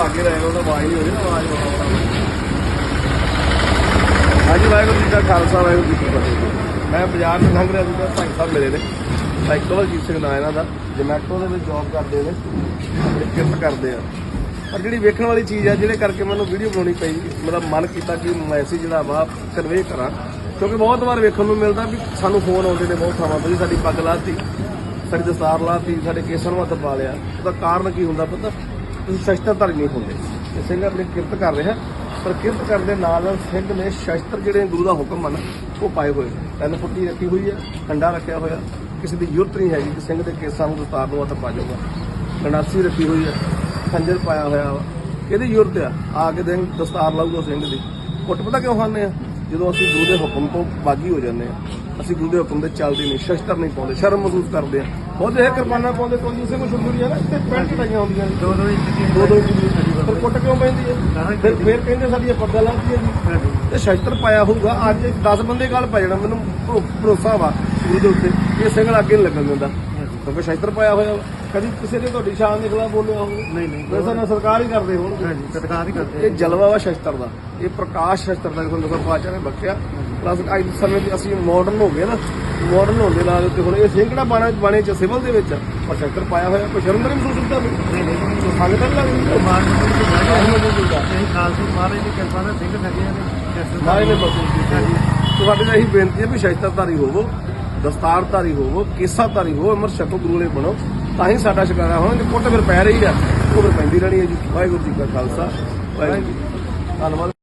ਲਾਗੇ ਰਹੇ ਉਹਦਾ ਆਵਾਜ਼ ਨਹੀਂ ਹੋ ਰਹੀ ਆਵਾਜ਼ ਹਾਂਜੀ, ਵਾਹਿਗੁਰੂ ਜੀ ਦਾ ਖਾਲਸਾ, ਵਾਹਿਗੁਰੂ ਜੀ ਕੀ ਫਤਿਹ। ਮੈਂ ਬਾਜ਼ਾਰ ਤੋਂ ਲੰਘ ਰਿਹਾ ਸੀ ਭਾਈ ਸਾਹਿਬ ਮਿਲੇ ਨੇ। ਭਾਈ ਕਵਲਜੀਤ ਸਿੰਘ ਨਾਂ ਇਹਨਾਂ ਦਾ, ਜਮੈਟੋ ਦੇ ਵਿੱਚ ਜੌਬ ਕਰਦੇ ਨੇ ਕਿਰਤ ਕਰਦੇ ਆ। ਪਰ ਜਿਹੜੀ ਵੇਖਣ ਵਾਲੀ ਚੀਜ਼ ਆ ਜਿਹੜੇ ਕਰਕੇ ਮੈਨੂੰ ਵੀਡੀਓ ਬਣਾਉਣੀ ਪਈ ਮੇਰਾ ਮਨ ਕੀਤਾ ਕਿ ਮੈਸੇਜ ਜਿਹੜਾ ਵਾ ਕਨਵੇ ਕਰਾਂ। ਕਿਉਂਕਿ ਬਹੁਤ ਵਾਰ ਵੇਖਣ ਨੂੰ ਮਿਲਦਾ ਵੀ ਸਾਨੂੰ ਫੋਨ ਆਉਂਦੇ ਨੇ ਬਹੁਤ ਥਾਵਾਂ ਤੋਂ ਸਾਡੀ ਪੱਗ ਲਾਤੀ, ਸਾਡੀ ਦਸਤਾਰ ਲਾਤੀ, ਸਾਡੇ ਕੇਸਾਂ ਨੂੰ ਹੱਥ ਪਾ ਲਿਆ। ਉਹਦਾ ਕਾਰਨ ਕੀ ਹੁੰਦਾ ਪਤਾ? ਤੁਸੀਂ ਸ਼ਸਤਰਧਾਰੀ ਨਹੀਂ ਹੁੰਦੇ। ਤੇ ਸਿੰਘ ਆਪਣੀ ਕਿਰਤ ਕਰ ਰਿਹਾ। ਪਰ ਕਿਰਤ ਕਰਨ ਦੇ ਨਾਲ ਨਾਲ ਸਿੰਘ ਨੇ ਸ਼ਸਤਰ ਜਿਹੜੇ ਗੁਰੂ ਦਾ ਹੁਕਮ ਹਨ ਉਹ ਪਾਏ ਹੋਏ ਨੇ। ਤਿੰਨ ਫੁੱਟੀ ਰੱਖੀ ਹੋਈ ਹੈ ਖੰਡਾ ਰੱਖਿਆ ਹੋਇਆ। ਕਿਸੇ ਦੀ ਯੁਰਤ ਨਹੀਂ ਹੈਗੀ ਕਿ ਸਿੰਘ ਦੇ ਕੇਸਾਂ ਨੂੰ ਦਸਤਾਰ ਨੂੰ ਤਾਂ ਪਾ ਜਾਊਗਾ। ਗੰਡਾਸੀ ਰੱਖੀ ਹੋਈ ਹੈ ਖੰਜਰ ਪਾਇਆ ਹੋਇਆ ਵਾ। ਇਹਦੀ ਯੁਰਤ ਆ? ਆ ਕੇ ਦਿਨ ਦਸਤਾਰ ਲਾਊਗਾ ਸਿੰਘ ਦੀ। ਕੁੱਟ ਪਤਾ ਕਿਉਂ ਖਾਂਦੇ ਆ? ਜਦੋਂ ਅਸੀਂ ਗੁਰੂ ਦੇ ਹੁਕਮ ਤੋਂ ਬਾਗੀ ਹੋ ਜਾਂਦੇ ਆ, ਅਸੀਂ ਗੁਰੂ ਦੇ ਹੁਕਮ ਦੇ ਚੱਲਦੇ ਨਹੀਂ, ਸ਼ਸਤਰ ਨਹੀਂ ਪਾਉਂਦੇ, ਸ਼ਰਮ ਮਹਿਸੂਸ ਕਰਦੇ ਆ। ਬਹੁਤ ਇਹ ਕਿਰਪਾਨਾਂ ਪਾਉਂਦੇ ਕੋਈ ਕਿਸੇ ਕੋ ਸ਼ੁੰਦਰੀ ਆ ਨਾ ਤੇ ਪੈਂਟ ਟਾਈਆਂ ਹੁੰਦੀਆਂ ਨੇ। ਦੋ ਦੋ ਇੰਚ ਦੀ ਦੋ ਦੋ ਇੰਚ ਦੀ ਪਰ ਕੁੱਟ ਕਿਉਂ ਪੈਂਦੀ ਹੈ? ਫਿਰ ਫਿਰ ਕਹਿੰਦੇ ਸਾਡੀਆਂ ਪੱਗਾਂ ਲਾਉਂਦੀਆਂ ਜੀ। ਤੇ ਸ਼ਸਤਰ ਪਾਇਆ ਹੋਊਗਾ। ਅੱਜ 10 ਬੰਦੇ ਗੱਲ ਪੈ ਜਾਣਾ। ਮੈਨੂੰ ਭਰੋ- ਭਰੋਸਾ ਵਾ ਗੁਰੂ ਦੇ ਉੱਤੇ। ਇਹ ਸਿੰਘਲ ਅੱਗੇ ਨਹੀਂ ਲੱਗਣ ਦਿੰਦਾ। ਕਿਉਂਕਿ ਸ਼ਸਤਰ ਪਾਇਆ ਹੋਇਆ। ਵਾ। ਕਦੀ ਕਿਸੇ ਨੇ ਤੁਹਾਡੀ ਸ਼ਾਨ ਦੇ ਖਿਲਾਫ ਬੋਲਿਆ ਹੋਵੇ ਨਹੀਂ ਨਹੀਂ। ਵੈਸੇ ਨਾ ਸਰਕਾਰ ਹੀ ਕਰਦੇ ਹੋਣਗੇ ਹਾਂਜੀ ਸਤਿਕਾਰ ਹੀ ਕਰਦੇ। ਇਹ ਜਲਵਾ ਵਾ ਸ਼ਸਤਰ ਦਾ। ਇਹ ਪ੍ਰਕਾਸ਼ ਸ਼ਸਤਰ ਦਾ। ਤੁਹਾਨੂੰ ਦੱਸਾਂ ਪਾਚਾ ਨੇ ਬਖਸ਼ਿਆ ਪਲੱਸ ਅੱਜ ਦੇ ਸਮੇਂ 'ਚ ਅਸੀਂ ਮਾਡਰਨ ਹੋ ਗਏ ਨਾ। ਮਾਡਰਨ ਹੋਣ ਦੇ ਨਾਲ ਤੇ ਹੁਣ ਇਹ ਸਿੰਘੜਾ ਬਾਣਾ ਬਾਣੇ ਚ ਸਿਵਲ ਦੇ ਵਿੱਚ। ਆ, ਪਰ ਸ਼ਸਤਰ ਪਾਇਆ ਹੋਇਆ ਕੋਈ ਸ਼ਰਮ ਨਹੀਂ ਮਹਿਸੂਸ ਹੁੰਦਾ ਨਹੀਂ ਨਹੀਂ। ਕੋਈ ਸੰਗ ਤਾਂ ਨਹੀਂ ਲੱਗਦੀ? ਮਾਨ। ਨਹੀਂ। ਖਾਲਸੇ ਮਹਾਰਾਜ ਦੀ ਕਿਰਪਾ ਨਾਲ ਸਿੰਘ ਲੱਗੇ ਨੇ ਮਾਰੇ ਨੇ ਮਹਿਸੂਸ ਕੀਤਾ। ਤੁਹਾਡੇ ਨਾਲ ਇਹੀ ਬੇਨਤੀ ਹੈ ਵੀ ਸ਼ਸਤਰਧਾਰੀ ਹੋਵੋ। ਦਸਤਾਰਧਾਰੀ ਹੋਵੋ, ਕੇਸਾਧਾਰੀ ਹੋਵੋ, ਅਮਰ ਛਕੋ ਗੁਰੂਲੇ ਬਣੋ, ਤਾਂ ਹੀ ਸਾਡਾ ਸ਼ਿਕਾਰਾ ਹੋਣਾ। ਤੇ ਕੁੱਟ ਫਿਰ ਪੈ ਰਹੀ ਆ, ਉਹ ਫਿਰ ਪੈਂਦੀ ਰਹਿਣੀ ਹੈ ਜੀ। ਵਾਹਿਗੁਰੂ ਜੀ ਕਾ ਖਾਲਸਾ। ਵਾਹਿਗੁਰੂ ਜੀ ਧੰਨਵਾਦ